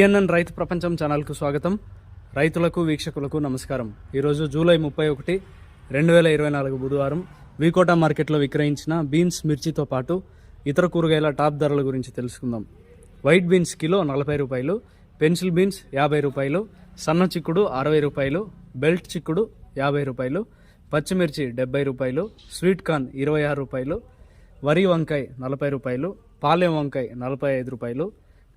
PNN రైతు ప్రపంచం ఛానల్కు స్వాగతం. రైతులకు వీక్షకులకు నమస్కారం. ఈరోజు జూలై ముప్పై ఒకటి రెండు వేల ఇరవై నాలుగు బుధవారం వీకోటా మార్కెట్లో విక్రయించిన బీన్స్ మిర్చితో పాటు ఇతర కూరగాయల టాప్ ధరల గురించి తెలుసుకుందాం. వైట్ బీన్స్ కిలో నలభై రూపాయలు పెన్సిల్ బీన్స్ యాభై రూపాయలు సన్న చిక్కుడు అరవై రూపాయలు బెల్ట్ చిక్కుడు యాభై రూపాయలు పచ్చిమిర్చి డెబ్బై రూపాయలు స్వీట్ కార్న్ ఇరవై ఆరు రూపాయలు వరి వంకాయ నలభై రూపాయలు పాలెం వంకాయ నలభై ఐదు రూపాయలు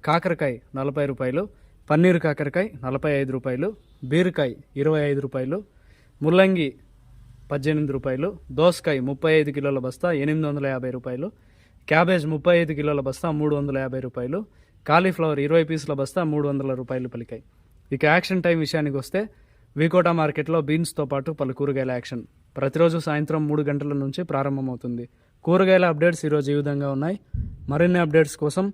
కాకరకాయ నలభై రూపాయలు పన్నీరు కాకరకాయ నలభై ఐదు రూపాయలు బీరకాయ ఇరవై ఐదు రూపాయలు ముల్లంగి పద్దెనిమిది రూపాయలు దోసకాయ ముప్పై ఐదు కిలోల బస్తా ఎనిమిది వందల యాభై రూపాయలు క్యాబేజ్ ముప్పై ఐదు కిలోల బస్తా మూడు వందల యాభై రూపాయలు కాలీఫ్లవర్ ఇరవై పీసుల బస్తా మూడు వందల రూపాయలు పలికాయి. ఇక యాక్షన్ టైం విషయానికి వస్తే వికోటా మార్కెట్లో బీన్స్తో పాటు పలు కూరగాయల యాక్షన్. ప్రతిరోజు సాయంత్రం మూడు గంటల నుంచి ప్రారంభమవుతుంది. కూరగాయల అప్డేట్స్ ఈరోజు ఈ విధంగా ఉన్నాయి. మరిన్ని అప్డేట్స్ కోసం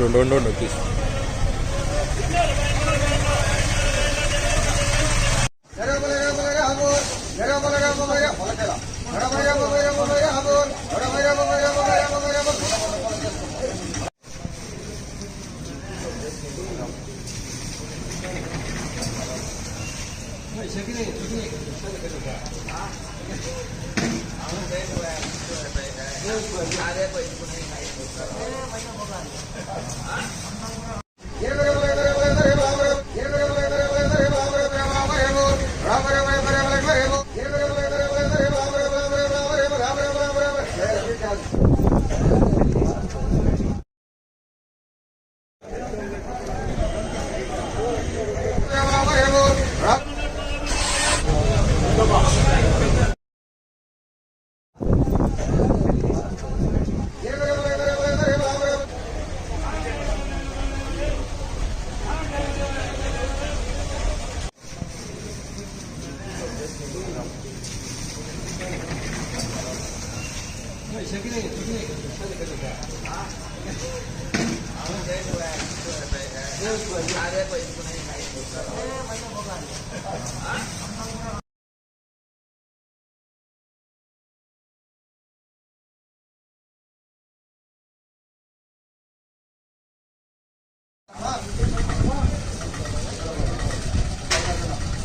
don't, don't, don't, please. সেখানে আমরা Huh?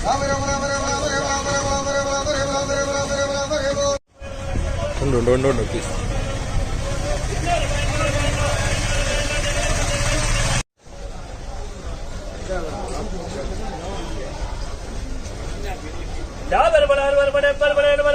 રામ રામ રામ యాభై రూపాయలు అరవై రూపాయలు డెబ్బై రూపాయలు ఎనభై